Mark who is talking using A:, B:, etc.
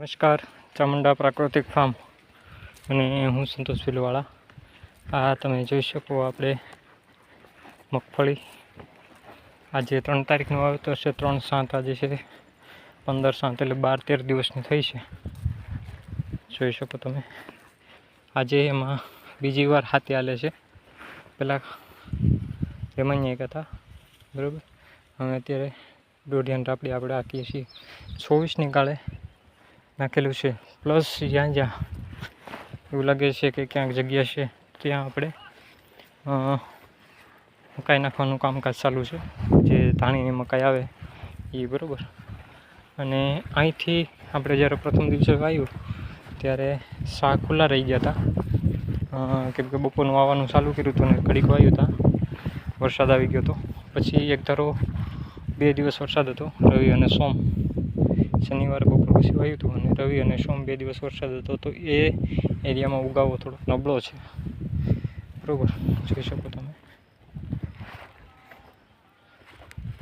A: નમસ્કાર, ચામુંડા પ્રાકૃતિક ફાર્મ અને હું સંતોષ ભીલવાળા. આ તમે જોઈ શકો આપણે મગફળી. આજે ત્રણ તારીખનું વાવેતર છે, ત્રણ સાત આજે છે, પંદર સાત એટલે બાર તેર દિવસની થઈ છે. જોઈ શકો તમે. આજે એમાં બીજી વાર હાથી આલે છે. પહેલાં રેમણિયા એક હતા, બરાબર? હવે અત્યારે દોઢિયાન રાપડી આપણે આંકીએ છીએ. ચોવીસની કાળે નાખેલું છે. પ્લસ જ્યાં જ્યાં એવું લાગે છે કે ક્યાંક જગ્યા છે, ત્યાં આપણે મકાઈ નાખવાનું કામકાજ ચાલુ છે. જે ધાણીની મકાઈ આવે એ બરાબર. અને અહીંથી આપણે જ્યારે પ્રથમ દિવસે વાવ્યું ત્યારે શાક ખુલ્લા રહી ગયા હતા કેમ કે બપોરનું વાવવાનું ચાલુ કર્યું હતું અને ઘડીક વાવ્યું હતા વરસાદ આવી ગયો હતો. પછી એક ધારો બે દિવસ વરસાદ હતો, રવિ અને સોમ. શનિવારે બપોર પછી વાવ્યું હતું અને રવિ અને સોમ બે દિવસ વરસાદ હતો, તો એ એરિયામાં ઉગાવો થોડો નબળો છે. બરાબર? જોઈ શકો તમે.